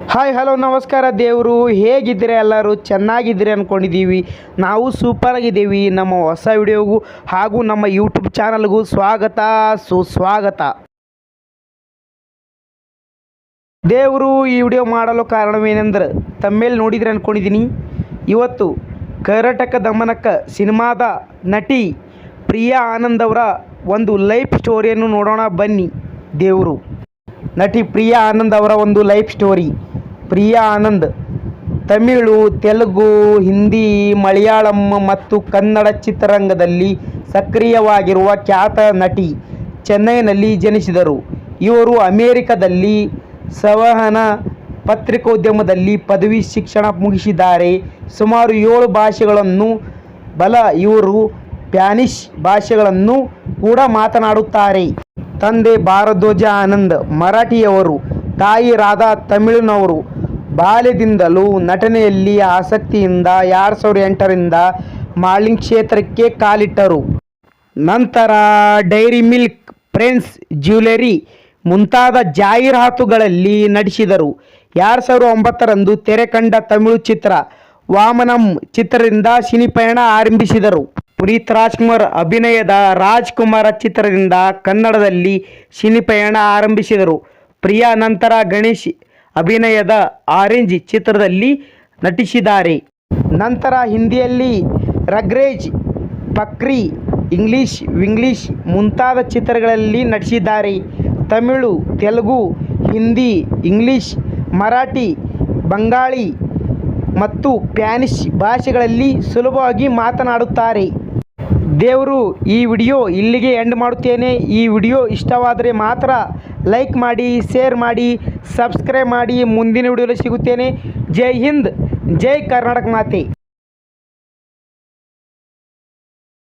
Hi hello ನಮಸ್ಕಾರ ದೇವರು. ಹೇಗಿದ್ದೀರಾ ಎಲ್ಲರೂ? ಚೆನ್ನಾಗಿದ್ದೀರಿ ಅಂದ್ಕೊಂಡಿದ್ದೀವಿ ನಾವು ಸೂಪರ್ ಆಗಿದ್ದೀವಿ. ನಮ್ಮ ಹೊಸ ವಿಡಿಯೋಗೂ ಹಾಗೂ ನಮ್ಮ ಯೂಟ್ಯೂಬ್ ಚಾನಲ್ಗೂ ಸ್ವಾಗತ, ಸುಸ್ವಾಗತ. ದೇವರು, ಈ ವಿಡಿಯೋ ಮಾಡಲು ಕಾರಣವೇನೆಂದ್ರೆ, ತಮ್ಮೇಲೆ ನೋಡಿದ್ರೆ ಅಂದ್ಕೊಂಡಿದ್ದೀನಿ ಇವತ್ತು ಕರ್ನಾಟಕ ದಮನಕ ಸಿನಿಮಾದ ನಟಿ ಪ್ರಿಯಾ ಆನಂದ್ ಅವರ ಒಂದು ಲೈಫ್ ಸ್ಟೋರಿಯನ್ನು ನೋಡೋಣ ಬನ್ನಿ ದೇವರು. ನಟಿ ಪ್ರಿಯಾ ಆನಂದ್ ಅವರ ಒಂದು ಲೈಫ್ ಸ್ಟೋರಿ. ಪ್ರಿಯಾ ಆನಂದ್, ತಮಿಳು, ತೆಲುಗು, ಹಿಂದಿ, ಮಲಯಾಳಂ ಮತ್ತು ಕನ್ನಡ ಚಿತ್ರರಂಗದಲ್ಲಿ ಸಕ್ರಿಯವಾಗಿರುವ ಖ್ಯಾತ ನಟಿ ಚೆನ್ನೈನಲ್ಲಿ ಜನಿಸಿದರು. ಇವರು ಅಮೇರಿಕದಲ್ಲಿ ಸಂವಹನ ಪತ್ರಿಕೋದ್ಯಮದಲ್ಲಿ ಪದವಿ ಶಿಕ್ಷಣ ಮುಗಿಸಿದ್ದಾರೆ. ಸುಮಾರು ಏಳು ಭಾಷೆಗಳನ್ನು, ಬಲ ಇವರು ಸ್ಪ್ಯಾನಿಷ್ ಭಾಷೆಗಳನ್ನು ಕೂಡ ಮಾತನಾಡುತ್ತಾರೆ. ತಂದೆ ಭಾರದ್ವಾಜ ಆನಂದ್ ಮರಾಠಿಯವರು, ತಾಯಿ ರಾಧಾ ತಮಿಳಿನವರು. ಬಾಲ್ಯದಿಂದಲೂ ನಟನೆಯಲ್ಲಿ ಆಸಕ್ತಿಯಿಂದ ಎರಡು ಸಾವಿರದ ಎಂಟರಿಂದ ಮಾಲಿಂಗ್ ಕ್ಷೇತ್ರಕ್ಕೆ ಕಾಲಿಟ್ಟರು. ನಂತರ ಡೈರಿ ಮಿಲ್ಕ್ ಫ್ರೆಂಡ್ಸ್ ಜ್ಯುವೆಲರಿ ಮುಂತಾದ ಜಾಹೀರಾತುಗಳಲ್ಲಿ ನಟಿಸಿದರು. ಎರಡು ಸಾವಿರದ ಒಂಬತ್ತರಂದು ತೆರೆ ಕಂಡ ತಮಿಳು ಚಿತ್ರ ವಾಮನಂ ಚಿತ್ರದಿಂದ ಸಿನಿಪಯಣ ಆರಂಭಿಸಿದರು. ಪುನೀತ್ ರಾಜ್ಕುಮಾರ್ ಅಭಿನಯದ ರಾಜ್ಕುಮಾರ ಚಿತ್ರದಿಂದ ಕನ್ನಡದಲ್ಲಿ ಸಿನಿಪಯಣ ಆರಂಭಿಸಿದರು. ಪ್ರಿಯಾ ನಂತರ ಗಣೇಶ್ ಅಭಿನಯದ ಆರೆಂಜ್ ಚಿತ್ರದಲ್ಲಿ ನಟಿಸಿದ್ದಾರೆ. ನಂತರ ಹಿಂದಿಯಲ್ಲಿ ರಗ್ರೇಜ್, ಪಕ್ರಿ, ಇಂಗ್ಲಿಷ್, ವಿಂಗ್ಲಿಷ್ ಮುಂತಾದ ಚಿತ್ರಗಳಲ್ಲಿ ನಟಿಸಿದ್ದಾರೆ. ತಮಿಳು, ತೆಲುಗು, ಹಿಂದಿ, ಇಂಗ್ಲಿಷ್, ಮರಾಠಿ, ಬಂಗಾಳಿ ಮತ್ತು ಸ್ಪ್ಯಾನಿಷ್ ಭಾಷೆಗಳಲ್ಲಿ ಸುಲಭವಾಗಿ ಮಾತನಾಡುತ್ತಾರೆ. ದೇವರು, ಈ ವಿಡಿಯೋ ಇಲ್ಲಿಗೆ ಎಂಡ್ ಮಾಡುತ್ತೇನೆ. ಈ ವಿಡಿಯೋ ಇಷ್ಟವಾದರೆ ಮಾತ್ರ ಲೈಕ್ ಮಾಡಿ ಶೇರ್ ಮಾಡಿ ಸಬ್ಸ್ಕ್ರೈಬ್ ಮಾಡಿ. ಮುಂದಿನ ವಿಡಿಯೋದಲ್ಲಿ ಸಿಗುತ್ತೇನೆ. ಜೈ ಹಿಂದ್, ಜೈ ಕರ್ನಾಟಕ ಮಾತೆ.